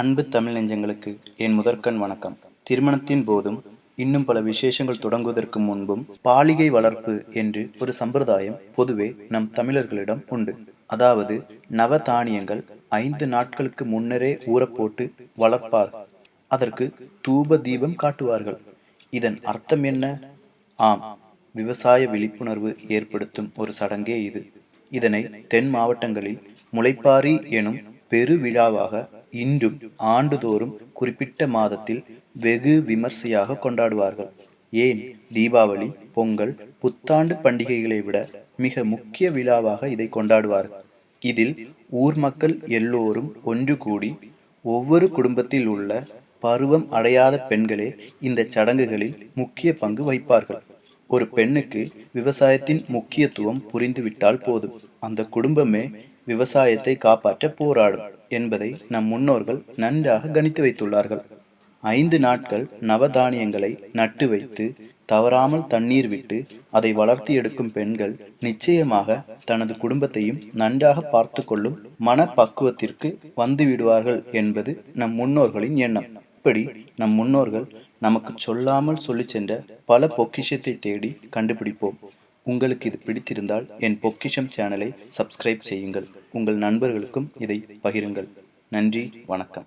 அன்பு தமிழ் நெஞ்சங்களுக்கு என் முதற்கண் வணக்கம். திருமணத்தின் போதும் இன்னும் பல விசேஷங்கள் தொடங்குவதற்கு முன்பும் பாலிகை வளர்ப்பு என்று ஒரு சம்பிரதாயம் பொதுவே நம் தமிழர்களிடம் உண்டு. அதாவது நவதானியங்கள் ஐந்து நாட்களுக்கு முன்னரே ஊறப்போட்டு வளர்ப்பார். அதற்கு தூப தீபம் காட்டுவார்கள். இதன் அர்த்தம் என்ன? ஆம் விவசாய விழிப்புணர்வு ஏற்படுத்தும் ஒரு சடங்கே இது. இதனை தென் மாவட்டங்களில் முளைப்பாரி எனும் பெரு விழாவாக இன்றும் ஆண்டுதோறும் குறிப்பிட்ட மாதத்தில் வெகு விமர்சையாக கொண்டாடுவார்கள். ஏன்? தீபாவளி பொங்கல் புத்தாண்டு பண்டிகைகளை விட மிக முக்கிய விழாவாக இதை கொண்டாடுவார்கள். இதில் ஊர் மக்கள் எல்லோரும் ஒன்று கூடி ஒவ்வொரு குடும்பத்தில் உள்ள பருவம் அடையாத பெண்களே இந்த சடங்குகளில் முக்கிய பங்கு வைப்பார்கள் ஒரு பெண்ணுக்கு விவசாயத்தின் முக்கியத்துவம் புரிந்துவிட்டால் போதும். அந்த குடும்பமே விவசாயத்தை காப்பாற்ற போராடும் என்பதை நம் முன்னோர்கள் நன்றாக கணித்து வைத்துள்ளார்கள். ஐந்து நாட்கள் நவதானியங்களை நட்டு வைத்து தவறாமல் தண்ணீர் விட்டு அதை வளர்த்தி எடுக்கும் பெண்கள் நிச்சயமாக தனது குடும்பத்தையும் நன்றாக பார்த்து கொள்ளும் மனப்பக்குவத்திற்கு வந்து விடுவார்கள் என்பது நம் முன்னோர்களின் எண்ணம். இப்படி நம் முன்னோர்கள் நமக்கு சொல்லாமல் சொல்லி சென்ற பல பொக்கிஷத்தை தேடி கண்டுபிடிப்போம். உங்களுக்கு இது பிடித்திருந்தால் என் பொக்கிஷம் சேனலை சப்ஸ்கிரைப் செய்யுங்கள். உங்கள் நண்பர்களுக்கும் இதை பகிருங்கள். நன்றி வணக்கம்.